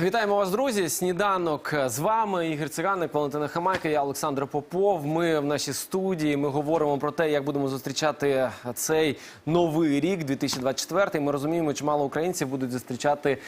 Вітаємо вас, друзі. Сніданок з вами Ігор Циганик, Валентина Хамайка, я Олександр Попов. Ми в нашій студії. Ми говоримо про те, як будемо зустрічати цей новий рік, 2024. Ми розуміємо, чимало українців будуть зустрічати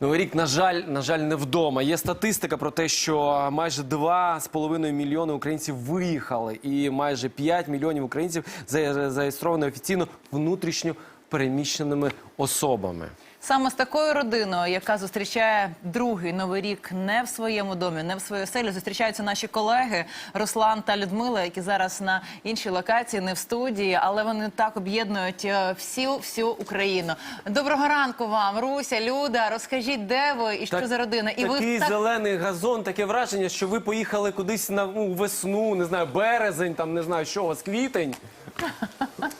новий рік. На жаль, на жаль, не вдома. Є статистика про те, що майже 2,5 мільйони українців виїхали, і майже 5 мільйонів українців за- зареєстровані офіційно внутрішньо переміщеними особами. Саме з такою родиною, яка зустрічає другий новий рік не в своєму домі, не в своїй оселі, зустрічаються наші колеги Руслан та Людмила, які зараз на іншій локації, не в студії, але вони так об'єднують е, всю всю Україну. Доброго ранку вам, Руся, Люда. Розкажіть, де ви і що Так- за родина? І такий ви так зелений газон, таке враження, що ви поїхали кудись на ну, весну, не знаю, березень, там не знаю, що у вас квітень.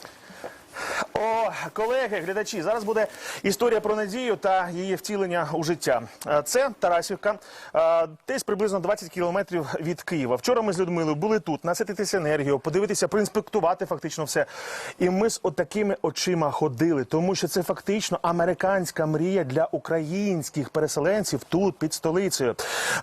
Колеги, глядачі, зараз буде історія про надію та її втілення у життя. Е, Це Тарасівка, е, десь приблизно 20 кілометрів від Києва. Вчора ми з Людмилою були тут, насититися енергією, подивитися, проінспектувати фактично все. І ми з отакими очима ходили, тому що це фактично американська мрія для українських переселенців тут, під столицею.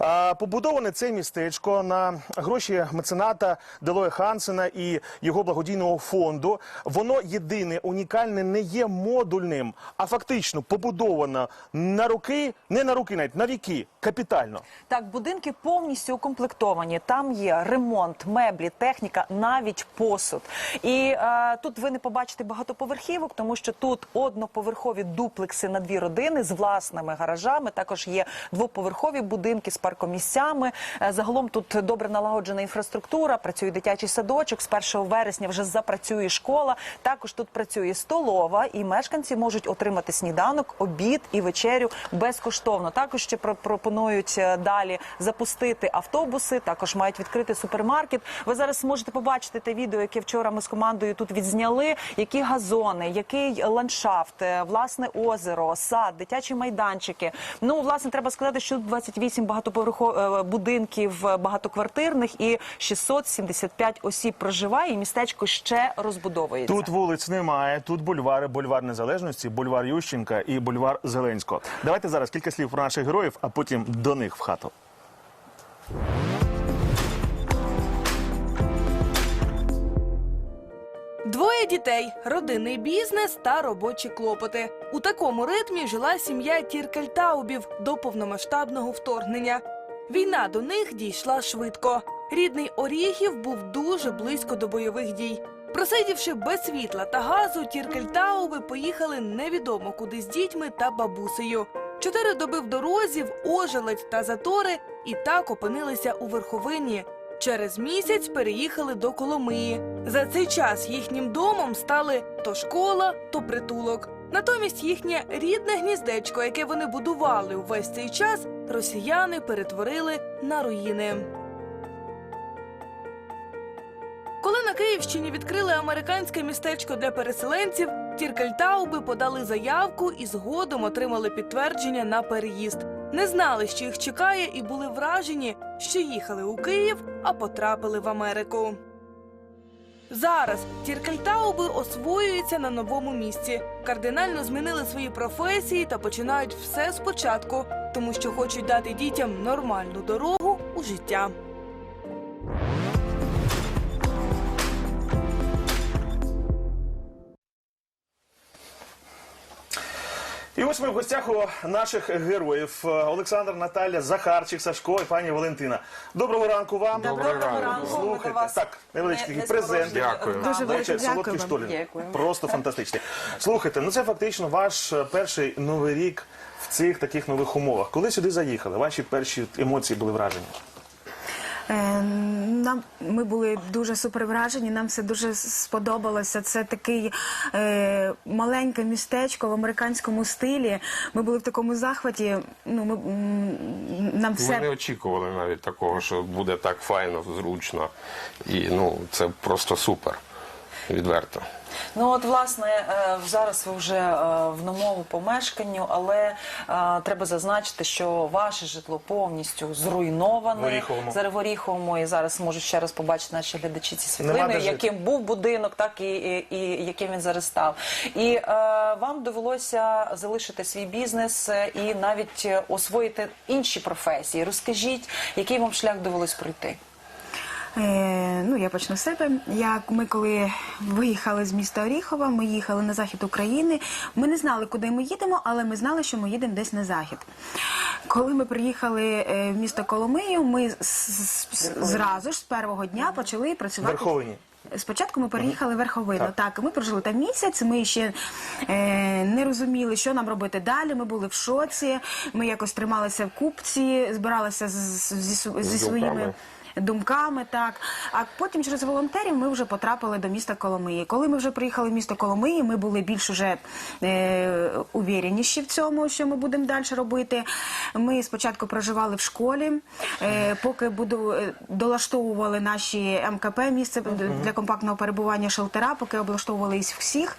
Е, Побудоване це містечко на гроші мецената Делоя Хансена і його благодійного фонду. Воно єдине, унікальне, не є модульним, а фактично побудовано на руки, не на руки, навіть на віки, капітально. Так, будинки повністю укомплектовані. Там є ремонт, меблі, техніка, навіть посуд. І е, тут ви не побачите багатоповерхівок, тому що тут одноповерхові дуплекси на дві родини з власними гаражами. Також є двоповерхові будинки з паркомісцями. Е, загалом тут добре налагоджена інфраструктура. Працює дитячий садочок. З 1 вересня вже запрацює школа. Також тут працює столова, і мешканці можуть отримати сніданок, обід і вечерю безкоштовно. Також ще про- пропонують е, далі запустити автобуси. Також мають відкрити супермаркет. Ви зараз зможете побачити те відео, яке вчора ми з командою тут відзняли. Які газони, який ландшафт, е, власне озеро, сад, дитячі майданчики. Ну власне треба сказати, що тут 28 багатоповерхових будинків е, багатоквартирних і 675 осіб проживає. І містечко ще розбудовується. Тут вулиць немає, тут бульвари, бульвар Незалежності, бульвар Ющенка і бульвар Зеленського. Давайте зараз кілька слів про наших героїв, а потім до них в хату. Двоє дітей, родинний бізнес та робочі клопоти. У такому ритмі жила сім'я Тіркельтаубів до повномасштабного вторгнення. Війна до них дійшла швидко. Рідний Оріхів був дуже близько до бойових дій. Просидівши без світла та газу, Тіркельтауби поїхали невідомо куди з дітьми та бабусею. Чотири доби в дорозі, в ожеледь та затори, і так опинилися у верховині. Через місяць переїхали до Коломиї. За цей час їхнім домом стали то школа, то притулок. Натомість їхнє рідне гніздечко, яке вони будували увесь цей час, росіяни перетворили на руїни. Коли на Київщині відкрили американське містечко для переселенців, Тіркельтауби подали заявку і згодом отримали підтвердження на переїзд. Не знали, що їх чекає, і були вражені, що їхали у Київ, а потрапили в Америку. Зараз Тіркельтауби освоюються на новому місці, кардинально змінили свої професії та починають все спочатку, тому що хочуть дати дітям нормальну дорогу у життя. І ось ми в гостях у наших героїв Олександр, Наталя, Захарчик, Сашко і пані Валентина. Доброго ранку вам. Доброго ранку. Ми до Слухайте, вас так, невеличкий не- не презент. Дякую. Дуже До речі, велике солодкі дякую вам. штолі. Дякую. Просто фантастичні. Слухайте, ну це фактично ваш е, перший новий рік в цих таких нових умовах. Коли сюди заїхали, ваші перші емоції були вражені? Е, Нам ми були дуже супер вражені. Нам все дуже сподобалося. Це такий е, маленьке містечко в американському стилі. Ми були в такому захваті. Ну ми нам нам Ми не очікували навіть такого, що буде так файно, зручно. І ну, це просто супер. Відверто. Ну от власне е, зараз ви вже е, в новому помешканню, але е, треба зазначити, що ваше житло повністю зруйноване В Оріховому. Зараз в і зараз можуть ще раз побачити наші глядачі ці світлини, жити. яким був будинок, так і, і, і яким він зараз став. І е, вам довелося залишити свій бізнес і навіть освоїти інші професії. Розкажіть, який вам шлях довелось пройти? Е, ну, я почну з себе. Як ми коли виїхали з міста Оріхова, ми їхали на захід України. Ми не знали, куди ми їдемо, але ми знали, що ми їдемо десь на захід. Коли ми приїхали е, в місто Коломию, ми з- з- з- зразу ж з першого дня почали працювати. Верховині. Спочатку ми переїхали в Верховину. Так. ми прожили там місяць. Ми ще е, не розуміли, що нам робити далі. Ми були в шоці. Ми якось трималися в купці, збиралися з, з- зі, св- зі своїми думками. Так а потім через волонтерів ми вже потрапили до міста Коломиї. Коли ми вже приїхали в місто Коломиї, ми були більш уже е, увіреніші в цьому, що ми будемо далі робити. Ми спочатку проживали в школі, е, поки буду е, долаштовували наші МКП місце для компактного перебування шелтера, поки облаштовували їх всіх.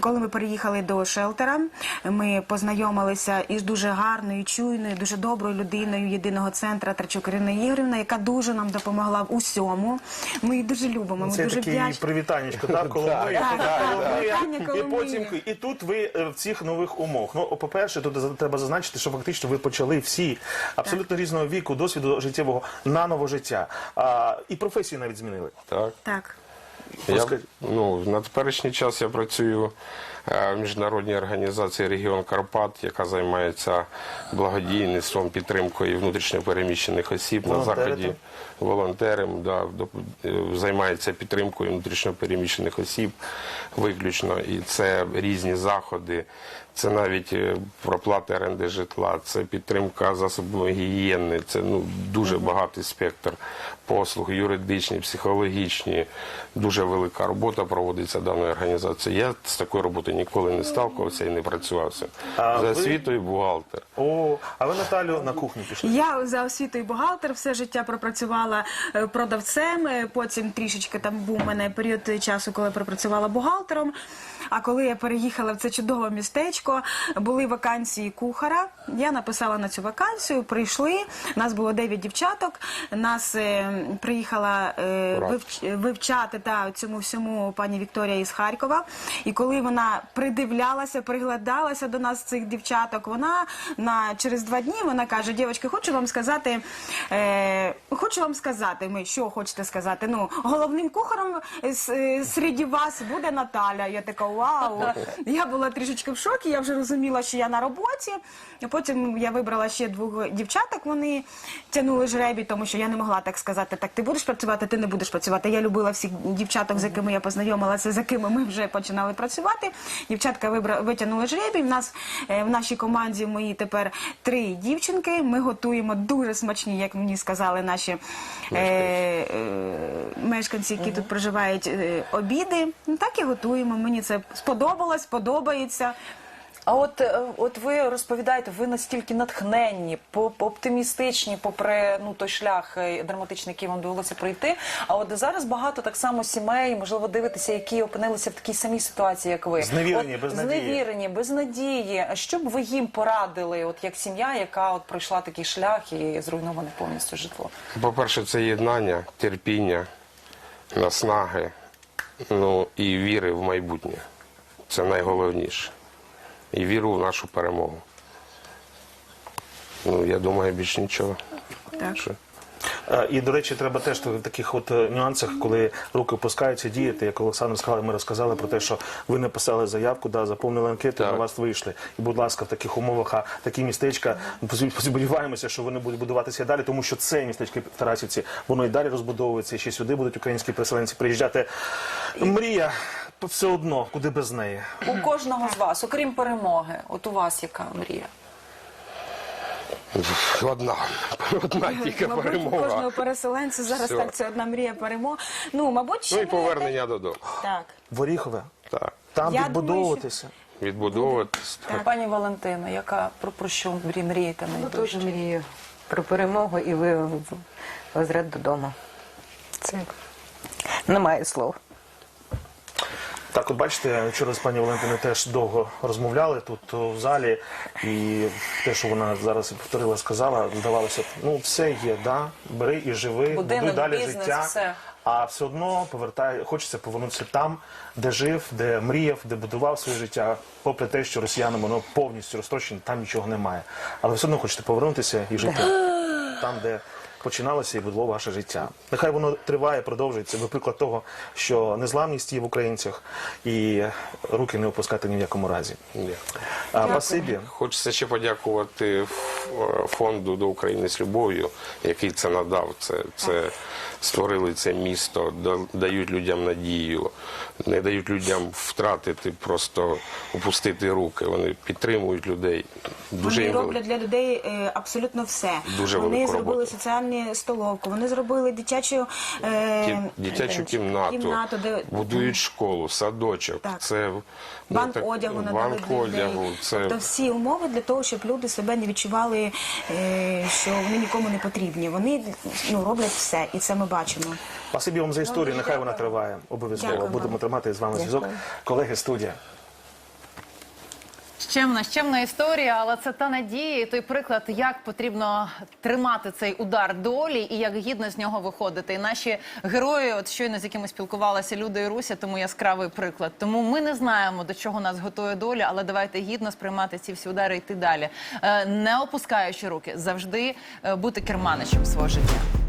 Коли ми переїхали до шелтера, ми познайомилися із дуже гарною, чуйною, дуже доброю людиною єдиного центра Трачук Ірина Ігорівна, яка дуже нам допомогла в усьому. Ми її дуже любимо. Ми Це дуже такий вдячні. привітаннячко, так, Коломия, Так, Коломия, привітання і Коломиї. потім і тут ви е, в цих нових умовах. Ну, по-перше, тут за- треба зазначити, що фактично ви почали всі абсолютно різного віку, досвіду життєвого наново життя. А, і професію навіть змінили. Так. Так. Я, ну, на теперішній час я працюю в міжнародній організації Регіон Карпат, яка займається благодійництвом, підтримкою внутрішньопереміщених осіб на заході. Волонтером, да, е, займається підтримкою внутрішньопереміщених осіб виключно. І це різні заходи. Це навіть е, проплата оренди житла, це підтримка засобів гігієни, це ну, дуже багатий спектр послуг, юридичні, психологічні. Дуже велика робота проводиться даною організацією. Я з такою роботою ніколи не сталкувався і не працювався. А За ви- освітою бухгалтер. О, а ви Наталю на кухню пішли. Я за освітою бухгалтер все життя пропрацювала е, продавцем. е, Потім трішечки там був у мене період часу, коли пропрацювала бухгалтером. А коли я переїхала в це чудове містечко, були вакансії кухара. Я написала на цю вакансію. Прийшли. Нас було 9 дівчаток. Нас е, приїхала е, Ура. вивч- вивчати та цьому всьому пані Вікторія із Харкова. І коли вона придивлялася, приглядалася до нас цих дівчаток, вона на через два дні вона каже: Дівчатки, хочу вам сказати, е, хочу вам сказати, ми що хочете сказати? Ну, головним кухарем с- е, серед вас буде Наталя. Я така вау. Я була трішечки в шокі. Я вже розуміла, що я на роботі. Потім я вибрала ще двох дівчаток. Вони тягнули жребій, тому що я не могла так сказати. Так, ти будеш працювати, ти не будеш працювати. Я любила всіх дівчаток, з якими я познайомилася, з якими ми вже починали працювати. Дівчатка вибра... витягнули жребій. В нас е, в нашій команді мої тепер три дівчинки. Ми готуємо дуже смачні, як мені сказали наші е, е, мешканці, які тут проживають, е, обіди. Ну, так і готуємо. Мені це сподобалось, подобається. А от, е, от ви розповідаєте, ви настільки натхненні, по- по- оптимістичні, попри ну той шлях е, драматичний, який вам довелося пройти. А от зараз багато так само сімей, можливо, дивитеся, які опинилися в такій самій ситуації, як ви. Зневірені, От, без надії. Зневірені, без надії. А Що б ви їм порадили, от як сім'я, яка от пройшла такий шлях і зруйноване повністю житло? По-перше, це єднання, терпіння, наснаги, ну і віри в майбутнє. Це найголовніше. І віру в нашу перемогу. Ну, я думаю, більш нічого. Так. Що- Е, І, до речі, треба теж в таких от е, нюансах, коли руки опускаються, діяти, як Олександр сказав, ми розказали про те, що ви написали заявку, да, заповнили анкету, Так. на вас вийшли. І, будь ласка, в таких умовах, а такі містечка, сподіваємося, що вони будуть будуватися далі, тому що це містечко в Тарасівці, воно і далі розбудовується, і ще сюди будуть українські переселенці приїжджати. Мрія все одно, куди без неї. У кожного з вас, окрім перемоги, от у вас яка мрія? Одна. Одна тільки Мабуть, у перемога. кожного переселенця зараз Все. так це одна мрія перемога. Ну, мабуть, ще Ну і повернення додому. Так. В Оріхове, Так. там Я відбудовуватися. Відбудовуватись. Пані Валентино, яка про, про що мрі- мрієте Ну, найдужче? теж мрію про перемогу і ви возврат додому. Це немає слов. Так, от бачите, вчора з пані Валентиною теж довго розмовляли тут в залі, і те, що вона зараз повторила, сказала, здавалося, ну все є, да, бери і живи, Будинок, будуй далі бізнес, життя. все. А все одно повертає, хочеться повернутися там, де жив, де мріяв, де будував своє життя, попри те, що росіянам воно повністю розтрощено, там нічого немає. Але все одно хочете повернутися і жити там, де починалося і було ваше життя. Нехай воно триває, продовжується. Ви приклад того, що незламність є в українцях і руки не опускати ні в якому разі. А, спасибі. Хочеться ще подякувати фонду до України з любов'ю, який це надав. Це, це створили це місто, дають людям надію, не дають людям втратити, просто опустити руки. Вони підтримують людей. Дуже Вони їм роблять для людей е, абсолютно все. Дуже вони зробили роботу. Соціальну столовку, вони зробили дитячу, е, дитячу кімнату, кімнату, де будують школу, садочок. Так. Це ну, банк так, одягу надали банк для одягу. людей. Це Тобто всі умови для того, щоб люди себе не відчували, е, що вони нікому не потрібні. Вони ну, роблять все, і це ми бачимо. Спасибі вам за історію. Нехай вона триває. Обов'язково Дякую будемо тримати з вами зв'язок. Колеги, студія. Щемна, щемна історія, але це та надія, і той приклад, як потрібно тримати цей удар долі і як гідно з нього виходити. І наші герої, от щойно з якими спілкувалася Люда і Руся, тому яскравий приклад. Тому ми не знаємо, до чого нас готує доля, але давайте гідно сприймати ці всі удари і йти далі, Е, не опускаючи руки, завжди е, бути керманичем свого життя.